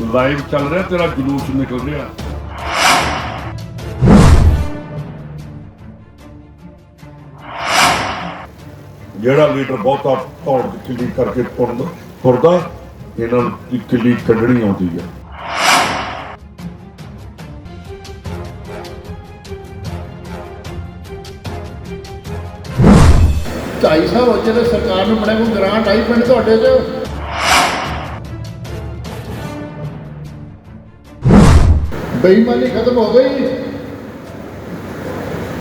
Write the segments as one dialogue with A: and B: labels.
A: Live ਚੱਲ ਰਿਹਾ, ਤੇਰਾ ਜਲੂਸ ਨਿਕਲ ਰਿਹਾ। ਜਿਹੜਾ ਲੀਡਰ ਬਹੁਤਾ ਧੌੜ ਦੀ ਕਿੱਲੀ ਕਰਕੇ ਤੁਰਦਾ ਤੁਰਦਾ, ਇਹਨਾਂ ਨੂੰ ਦੀ ਕਿੱਲੀ ਕੱਢਣੀ ਆਉਂਦੀ ਹੈ
B: ਢਾਈ ਸਾਲ ਹੋ ਜਿਹੜੇ ਸਰਕਾਰ ਨੂੰ ਬਣੇ ਕੋਈ ਗ੍ਰਾਂਟ ਆਈ ਪਿੰਡ ਤੁਹਾਡੇ 'ਚ? ਬੇਈਮਾਨੀ ਖਤਮ ਹੋ ਗਈ।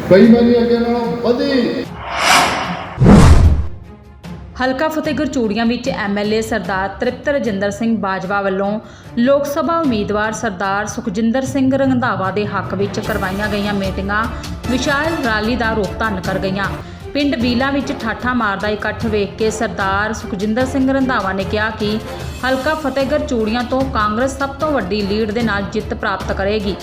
B: ਬੇਈਮਾਨੀ ਅੱਗੇ ਨਾਲੋਂ ਵਧੀ।
C: ਹਲਕਾ ਫਤਿਹਗੜ੍ਹ ਚੂੜੀਆਂ ਵਿੱਚ ਐਮਐਲਏ ਸਰਦਾਰ ਤ੍ਰਿਪਤ ਰਜਿੰਦਰ ਸਿੰਘ ਬਾਜਵਾ ਵੱਲੋਂ ਲੋਕ ਸਭਾ ਉਮੀਦਵਾਰ ਸਰਦਾਰ ਸੁਖਜਿੰਦਰ ਸਿੰਘ ਰੰਧਾਵਾ ਦੇ ਹੱਕ ਵਿੱਚ ਕਰਵਾਈਆਂ ਗਈਆਂ ਮੀਟਿੰਗਾਂ, ਵਿਸ਼ਾਲ ਰੈਲੀ ਦਾ ਰੂਪ ਧਾਰਨ ਕਰ ਗਈਆਂ। ਪਿੰਡ ਬੀਲਾ ਵਿੱਚ ਠਾਠਾ ਮਾਰਦਾ ਇਕੱਠ ਵੇਖ ਕੇ ਸਰਦਾਰ ਸੁਖਜਿੰਦਰ ਸਿੰਘ ਰੰਧਾਵਾ ਨੇ ਕਿਹਾ ਕਿ ਹਲਕਾ ਫਤਿਹਗੜ੍ਹ ਚੂੜੀਆਂ ਤੋਂ ਕਾਂਗਰਸ ਸਭ ਤੋਂ ਵੱਡੀ ਲੀਡ ਦੇ ਨਾਲ ਜਿੱਤ ਪ੍ਰਾਪਤ ਕਰੇਗੀ।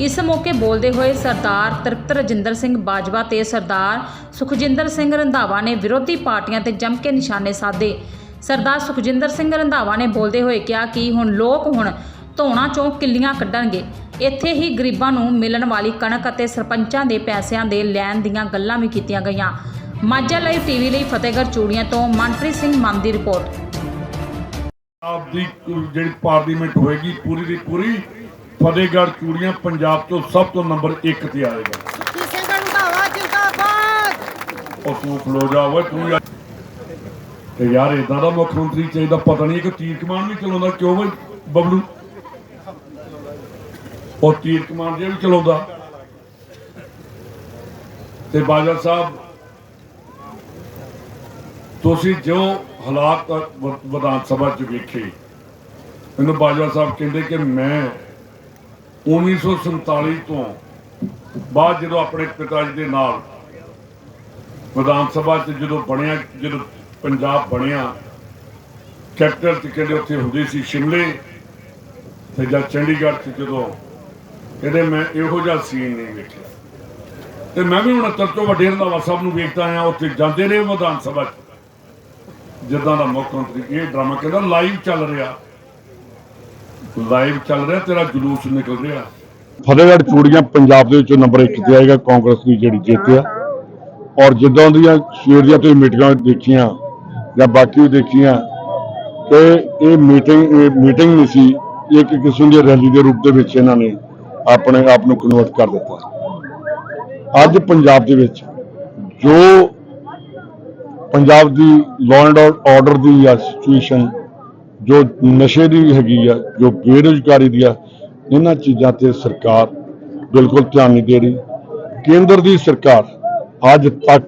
C: ਇਸ ਮੌਕੇ ਬੋਲਦੇ ਹੋਏ ਸਰਦਾਰ ਤ੍ਰਿਪਤ ਰਜਿੰਦਰ ਸਿੰਘ ਬਾਜਵਾ ਤੇ ਸਰਦਾਰ ਸੁਖਜਿੰਦਰ ਸਿੰਘ ਰੰਧਾਵਾ ਨੇ ਵਿਰੋਧੀ ਪਾਰਟੀਆਂ ਤੇ ਜੰਮ ਕੇ ਨਿਸ਼ਾਨੇ ਸਾਧੇ। ਸਰਦਾਰ ਸੁਖਜਿੰਦਰ ਸਿੰਘ ਰੰਧਾਵਾ ਨੇ ਬੋਲਦੇ ਹੋਏ ਕਿਹਾ ਕਿ ਹੁਣ ਲੋਕ ਹੁਣ ਧੋਣਾ ਚੋਂ ਕਿੱਲੀਆਂ ਕੱਢਣਗੇ। ਇੱਥੇ ਹੀ ਗਰੀਬਾਂ ਨੂੰ ਮਿਲਣ ਵਾਲੀ ਕਣਕ ਅਤੇ ਸਰਪੰਚਾਂ ਦੇ ਪੈਸਿਆਂ ਦੇ ਲੈਣ ਦੀਆਂ ਗੱਲਾਂ ਵੀ ਕੀਤੀਆਂ ਗਈਆਂ। ਮਾਝਾ ਲਾਈਵ ਟੀਵੀ ਲਈ ਫਤਿਹਗੜ੍ਹ ਚੂੜੀਆਂ ਤੋਂ ਮਨਪ੍ਰੀਤ ਸਿੰਘ ਮੰਨ ਦੀ ਰਿਪੋਰਟ।
A: ਆਪ ਦੀ ਜਿਹੜੀ ਪਾਰਲੀਮੈਂਟ ਹੋਏਗੀ ਪੂਰੀ ਦੀ ਪੂਰੀ ਫਤਿਹਗੜ੍ਹ ਚੂੜੀਆਂ ਪੰਜਾਬ ਤੋਂ ਸਭ ਤੋਂ ਨੰਬਰ 1 ਤੇ ਆਏਗਾ।
D: ਜਿੰਦਾਬਾਦ।
A: ਉਹ ਤੂੰ ਖਲੋ ਜਾ ਓਏ ਤੂੰ ਯਾਰ। ਤੇ ਯਾਰ ਇਦਾਂ ਦਾ ਮੁੱਖ ਮੰਤਰੀ ਚਾਹੀਦਾ ਪਤਾ ਨਹੀਂ ਕਿ ਤੀਰ ਕਮਾਨ ਵੀ ਚਲਾਉਂਦਾ ਕਿਉਂ ਬਬਲੂ ਉਹ ਤੀਰ ਕਮਾਨ ਜੇ ਵੀ ਚਲਾਉਂਦਾ। ਤੇ ਬਾਜਵਾ ਸਾਹਿਬ, ਤੁਸੀਂ ਜੋ ਹਾਲਾਤ ਵਿਧਾਨ ਸਭਾ ਚ ਵੇਖੇ, ਮੈਨੂੰ ਬਾਜਵਾ ਸਾਹਿਬ ਕਹਿੰਦੇ ਕਿ ਮੈਂ 1947 ਤੋਂ ਬਾਅਦ ਜਦੋਂ ਆਪਣੇ ਪਿਤਾ ਜੀ ਦੇ ਨਾਲ ਵਿਧਾਨ ਸਭਾ ਚ ਜਦੋਂ ਬਣਿਆ, ਜਦੋਂ ਪੰਜਾਬ ਬਣਿਆ ਕੈਪੀਟਲ ਚ ਕਹਿੰਦੇ ਉੱਥੇ ਹੁੰਦੀ ਸੀ ਸ਼ਿਮਲੇ, ਤੇ ਜਾਂ ਚੰਡੀਗੜ੍ਹ ਚ ਜਦੋਂ ਕਹਿੰਦੇ ਮੈਂ ਇਹੋ ਜਿਹਾ ਸੀਨ ਨਹੀਂ ਵੇਖਿਆ। ਤੇ ਮੈਂ ਵੀ 69 ਤੋਂ ਵੱਡੇ ਰੰਧਾਵਾ ਸਾਹਿਬ ਨੂੰ ਵੇਖਦਾ ਆਇਆ, ਉੱਥੇ ਜਾਂਦੇ ਰਹੇ ਵਿਧਾਨ ਸਭਾ ਜਿੱਦਾਂ ਦਾ ਮੁੱਖ ਮੰਤਰੀ, ਇਹ ਡਰਾਮਾ ਕਹਿੰਦਾ ਲਾਈਵ ਚੱਲ ਰਿਹਾ। ਲਾਈਵ ਚੱਲ ਰਿਹਾ, ਤੇਰਾ ਜਲੂਸ ਨਿਕਲ ਰਿਹਾ।
E: ਫਤਿਹਗੜ੍ਹ ਚੂੜੀਆਂ ਪੰਜਾਬ ਦੇ ਵਿੱਚੋਂ ਨੰਬਰ 1 ਤੇ ਆਏਗਾ, ਕਾਂਗਰਸ ਦੀ ਜਿਹੜੀ ਜਿੱਤ ਆ। ਔਰ ਜਿੱਦਾਂ ਦੀਆਂ ਸਵੇਰ ਦੀਆਂ ਤੁਸੀਂ ਮੀਟਿੰਗਾਂ ਦੇਖੀਆਂ, ਜਾਂ ਬਾਕੀ ਵੀ ਦੇਖੀਆਂ ਕਿ ਇਹ ਮੀਟਿੰਗ ਇਹ ਮੀਟਿੰਗ ਨਹੀਂ ਸੀ, ਇੱਕ ਕਿਸਮ ਦੀ ਰੈਲੀ ਦੇ ਰੂਪ ਦੇ ਵਿੱਚ ਇਹਨਾਂ ਨੇ ਆਪਣੇ ਆਪ ਨੂੰ ਕਨਵਰਟ ਕਰ ਦਿੱਤਾ। ਅੱਜ ਪੰਜਾਬ ਦੇ ਵਿੱਚ ਜੋ ਪੰਜਾਬ ਦੀ ਲਾਅ ਐਂਡ ਆਰਡਰ ਦੀ ਆ ਸਿਚੁਏਸ਼ਨ ਜੋ ਨਸ਼ੇ ਦੀ ਹੈਗੀ ਆ, ਜੋ ਬੇਰੁਜ਼ਗਾਰੀ ਦੀ ਆ, ਇਹਨਾਂ ਚੀਜ਼ਾਂ ਤੇ ਸਰਕਾਰ ਬਿਲਕੁਲ ਧਿਆਨ ਨਹੀਂ ਦੇ ਰਹੀ। ਕੇਂਦਰ ਦੀ ਸਰਕਾਰ ਅੱਜ ਤੱਕ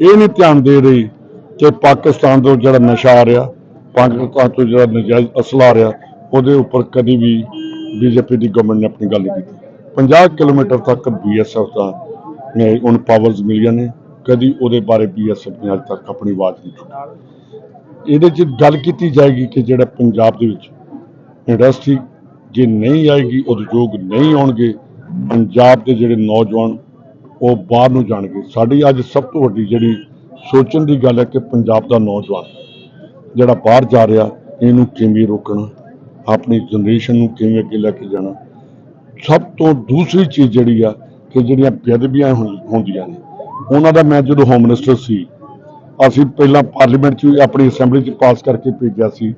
E: ਇਹ ਨਹੀਂ ਧਿਆਨ ਦੇ ਰਹੀ ਕਿ ਪਾਕਿਸਤਾਨ ਤੋਂ ਜਿਹੜਾ ਨਸ਼ਾ ਆ ਰਿਹਾ, ਪਾਕਿਸਤਾਨ ਤੋਂ ਜਿਹੜਾ ਨਜਾਇਜ਼ ਅਸਲਾ ਆ ਰਿਹਾ, ਉਹਦੇ ਉੱਪਰ ਕਦੀ ਵੀ ਬੀਜੇਪੀ ਦੀ ਗਵਰਨਮੈਂਟ ਨੇ ਆਪਣੀ ਗੱਲ ਨਹੀਂ ਕੀਤੀ। 50 ਕਿਲੋਮੀਟਰ ਤੱਕ ਬੀਐਸਐਫ ਦਾ ਨੇ ਉਹਨ ਪਾਵਰਸ ਮਿਲੀਆਂ ਨੇ। ਕਦੀ ਉਹਦੇ ਬਾਰੇ ਬੀਐਸਐਫ ਨੇ ਅੱਜ ਤੱਕ ਆਪਣੀ ਆਵਾਜ਼ ਨਹੀਂ ਚੁੱਕੀ ਇਹਦੇ 'ਚ ਗੱਲ ਕੀਤੀ ਜਾਏਗੀ ਕਿ ਜਿਹੜਾ ਪੰਜਾਬ ਦੇ ਵਿੱਚ ਇੰਡਸਟਰੀ ਜੇ ਨਹੀਂ ਆਏਗੀ, ਉਦਯੋਗ ਨਹੀਂ ਆਉਣਗੇ, ਪੰਜਾਬ ਦੇ ਜਿਹੜੇ ਨੌਜਵਾਨ ਉਹ ਬਾਹਰ ਨੂੰ ਜਾਣਗੇ। ਸਾਡੀ ਅੱਜ ਸਭ ਤੋਂ ਵੱਡੀ ਜਿਹੜੀ ਸੋਚਣ ਦੀ ਗੱਲ ਹੈ ਕਿ ਪੰਜਾਬ ਦਾ ਨੌਜਵਾਨ ਜਿਹੜਾ ਬਾਹਰ ਜਾ ਰਿਹਾ, ਇਹਨੂੰ ਕਿਵੇਂ ਰੋਕਣਾ? ਆਪਣੀ ਜਨਰੇਸ਼ਨ ਨੂੰ ਕਿਵੇਂ ਅੱਗੇ ਲੈ ਕੇ ਜਾਣਾ। ਸਭ ਤੋਂ ਦੂਸਰੀ ਚੀਜ਼ ਜਿਹੜੀ ਆ ਕਿ ਜਿਹੜੀਆਂ ਬੇਅਦਬੀਆਂ ਹੁੰਦੀਆਂ ਨੇ, ਉਹਨਾਂ ਦਾ ਮੈਂ ਜਦੋਂ ਹੋਮ ਮਿਨਿਸਟਰ ਸੀ, ਅਸੀਂ ਪਹਿਲਾਂ ਪਾਰਲੀਮੈਂਟ 'ਚ ਵੀ ਆਪਣੀ ਅਸੈਂਬਲੀ 'ਚ ਪਾਸ ਕਰਕੇ ਭੇਜਿਆ ਸੀ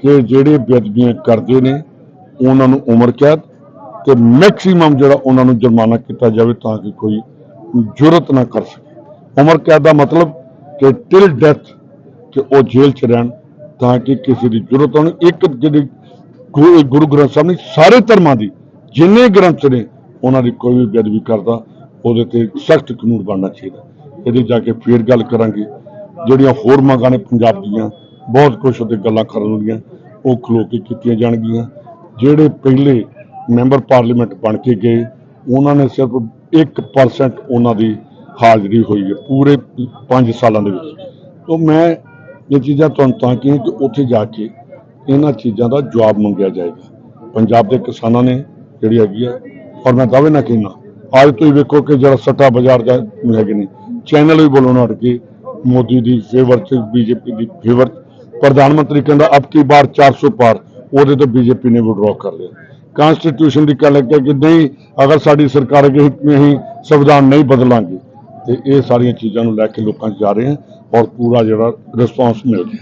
E: ਕਿ ਜਿਹੜੇ ਬੇਅਦਬੀਆਂ ਕਰਦੇ ਨੇ, ਉਹਨਾਂ ਨੂੰ ਉਮਰ ਕੈਦ ਤੇ ਮੈਕਸਿਮਮ ਜਿਹੜਾ ਉਹਨਾਂ ਨੂੰ ਜੁਰਮਾਨਾ ਕੀਤਾ ਜਾਵੇ ਤਾਂ ਕਿ ਕੋਈ ਜੁਰਤ ਨਾ ਕਰ ਸਕੇ। ਉਮਰ ਕੈਦ ਦਾ ਮਤਲਬ ਕਿ ਟਿਲ ਡੈਥ ਕਿ ਉਹ ਜੇਲ੍ਹ 'ਚ ਰਹਿਣ ਤਾਂ ਕਿ ਕਿਸੇ ਦੀ ਜੁਰਤ ਹੋਣੀ। ਇੱਕ ਜਿਹੜੀ ਗੁਰੂ ਗੁਰੂ ਗ੍ਰੰਥ ਸਾਹਿਬ ਨੇ ਸਾਰੇ ਧਰਮਾਂ ਦੀ ਜਿੰਨੇ ਗ੍ਰੰਥ ਨੇ, ਉਹਨਾਂ ਦੀ ਕੋਈ ਵੀ ਬੇਅਦਬੀ ਕਰਦਾ, ਉਹਦੇ ਤੇ ਸਖਤ ਕਾਨੂੰਨ ਬਣਨਾ ਚਾਹੀਦਾ। ਇਹਦੇ ਜਾ ਕੇ ਫੇਰ ਗੱਲ ਕਰਾਂਗੇ। ਜਿਹੜੀਆਂ ਹੋਰ ਮੰਗਾਂ ਨੇ ਪੰਜਾਬ ਦੀਆਂ, ਬਹੁਤ ਕੁਝ ਉਹਦੇ ਗੱਲਾਂ ਕਰਨ ਵਾਲੀਆਂ, ਉਹ ਖਲੋ ਕੇ ਕੀਤੀਆਂ ਜਾਣਗੀਆਂ। ਜਿਹੜੇ ਪਹਿਲੇ ਮੈਂਬਰ ਪਾਰਲੀਮੈਂਟ ਬਣ ਕੇ ਗਏ, ਉਹਨਾਂ ਨੇ ਸਿਰਫ 1% ਉਹਨਾਂ ਦੀ ਹਾਜ਼ਰੀ ਹੋਈ ਹੈ, ਪੂਰੇ 5 ਸਾਲਾਂ ਦੇ ਵਿੱਚ। ਤੋਂ ਮੈਂ ਇਹ ਚੀਜ਼ਾਂ ਤੁਹਾਨੂੰ ਤਾਂ ਕਿ ਉੱਥੇ ਜਾ ਕੇ ਇਹਨਾਂ ਚੀਜ਼ਾਂ ਦਾ ਜਵਾਬ ਮੰਗਿਆ ਜਾਏਗਾ। ਪੰਜਾਬ ਦੇ ਕਿਸਾਨਾਂ ਨੇ ਜਿਹੜੀ ਹੈਗੀ ਆ ਔਰ ਮੈਂ ਦਾਅਵੇ ਨਾ ਕਹਿਣਾ ਅੱਜ ਤੁਸੀਂ ਵੇਖੋ ਕਿ ਜਿਹੜਾ ਸੱਟਾ ਬਾਜ਼ਾਰ ਦਾ ਹੈਗੇ ਨੇ, ਚੈਨਲ ਵੀ ਬੋਲਣ ਹਟ ਕੇ ਮੋਦੀ ਦੀ ਫੇਵਰ ਚ ਬੀਜੇਪੀ ਦੀ ਫੇਵਰ ਪ੍ਰਧਾਨ ਮੰਤਰੀ ਕਹਿੰਦਾ ਅਬ ਕੀ ਬਾਰ 400 ਪਾਰ, ਉਹਦੇ ਤੋਂ ਬੀਜੇਪੀ ਨੇ ਵਿਡਰਾਅ ਕਰ ਲਿਆ। ਕਨਸਟੀਟਿਊਸ਼ਨ ਦੀ ਗੱਲ ਹੈ ਕਿ ਨਹੀਂ, ਅਗਰ ਸਾਡੀ ਸਰਕਾਰ ਅਗੇ ਅਸੀਂ ਸੰਵਿਧਾਨ ਨਹੀਂ ਬਦਲਾਂਗੇ, ਤੇ ਇਹ ਸਾਰੀਆਂ ਚੀਜ਼ਾਂ ਨੂੰ ਲੈ ਕੇ ਲੋਕਾਂ 'ਚ ਜਾ ਰਹੇ ਹਨ ਔਰ ਪੂਰਾ ਜਿਹੜਾ ਰਿਸਪਾਂਸ ਮਿਲ ਰਿਹਾ।